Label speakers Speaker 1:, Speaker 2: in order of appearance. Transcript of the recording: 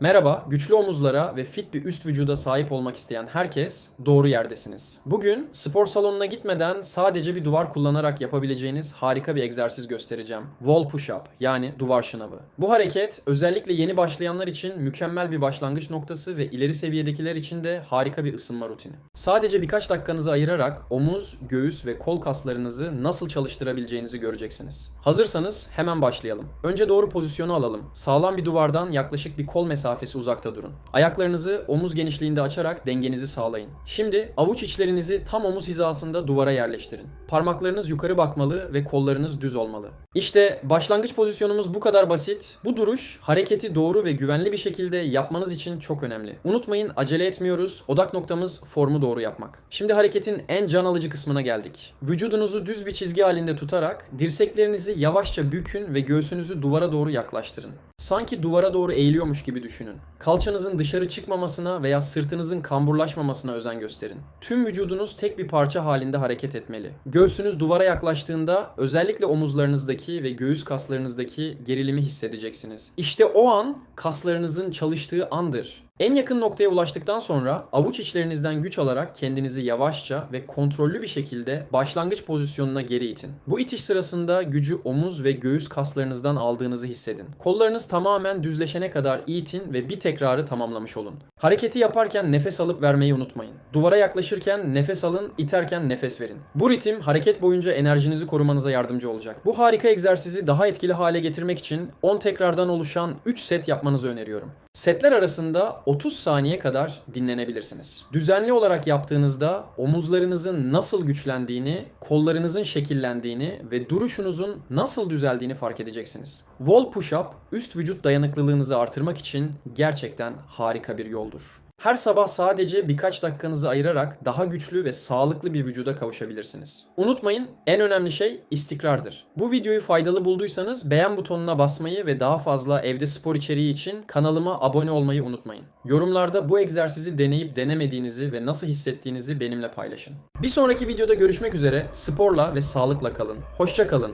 Speaker 1: Merhaba, güçlü omuzlara ve fit bir üst vücuda sahip olmak isteyen herkes doğru yerdesiniz. Bugün spor salonuna gitmeden sadece bir duvar kullanarak yapabileceğiniz harika bir egzersiz göstereceğim. Wall push-up yani duvar şınavı. Bu hareket özellikle yeni başlayanlar için mükemmel bir başlangıç noktası ve ileri seviyedekiler için de harika bir ısınma rutini. Sadece birkaç dakikanızı ayırarak omuz, göğüs ve kol kaslarınızı nasıl çalıştırabileceğinizi göreceksiniz. Hazırsanız hemen başlayalım. Önce doğru pozisyonu alalım. Sağlam bir duvardan yaklaşık bir kol mesafesi uzakta durun. Ayaklarınızı omuz genişliğinde açarak dengenizi sağlayın. Şimdi avuç içlerinizi tam omuz hizasında duvara yerleştirin. Parmaklarınız yukarı bakmalı ve kollarınız düz olmalı. İşte başlangıç pozisyonumuz bu kadar basit. Bu duruş hareketi doğru ve güvenli bir şekilde yapmanız için çok önemli. Unutmayın acele etmiyoruz. Odak noktamız formu doğru yapmak. Şimdi hareketin en can alıcı kısmına geldik. Vücudunuzu düz bir çizgi halinde tutarak dirseklerinizi yavaşça bükün ve göğsünüzü duvara doğru yaklaştırın. Sanki duvara doğru eğiliyormuş gibi düşünün. Kalçanızın dışarı çıkmamasına veya sırtınızın kamburlaşmamasına özen gösterin. Tüm vücudunuz tek bir parça halinde hareket etmeli. Göğsünüz duvara yaklaştığında özellikle omuzlarınızdaki ve göğüs kaslarınızdaki gerilimi hissedeceksiniz. İşte o an kaslarınızın çalıştığı andır. En yakın noktaya ulaştıktan sonra avuç içlerinizden güç alarak kendinizi yavaşça ve kontrollü bir şekilde başlangıç pozisyonuna geri itin. Bu itiş sırasında gücü omuz ve göğüs kaslarınızdan aldığınızı hissedin. Kollarınız tamamen düzleşene kadar itin ve bir tekrarı tamamlamış olun. Hareketi yaparken nefes alıp vermeyi unutmayın. Duvara yaklaşırken nefes alın, iterken nefes verin. Bu ritim hareket boyunca enerjinizi korumanıza yardımcı olacak. Bu harika egzersizi daha etkili hale getirmek için 10 tekrardan oluşan 3 set yapmanızı öneriyorum. Setler arasında 30 saniye kadar dinlenebilirsiniz. Düzenli olarak yaptığınızda omuzlarınızın nasıl güçlendiğini, kollarınızın şekillendiğini ve duruşunuzun nasıl düzeldiğini fark edeceksiniz. Wall push-up üst vücut dayanıklılığınızı artırmak için gerçekten harika bir yoldur. Her sabah sadece birkaç dakikanızı ayırarak daha güçlü ve sağlıklı bir vücuda kavuşabilirsiniz. Unutmayın en önemli şey istikrardır. Bu videoyu faydalı bulduysanız beğen butonuna basmayı ve daha fazla evde spor içeriği için kanalıma abone olmayı unutmayın. Yorumlarda bu egzersizi deneyip denemediğinizi ve nasıl hissettiğinizi benimle paylaşın. Bir sonraki videoda görüşmek üzere sporla ve sağlıkla kalın. Hoşça kalın.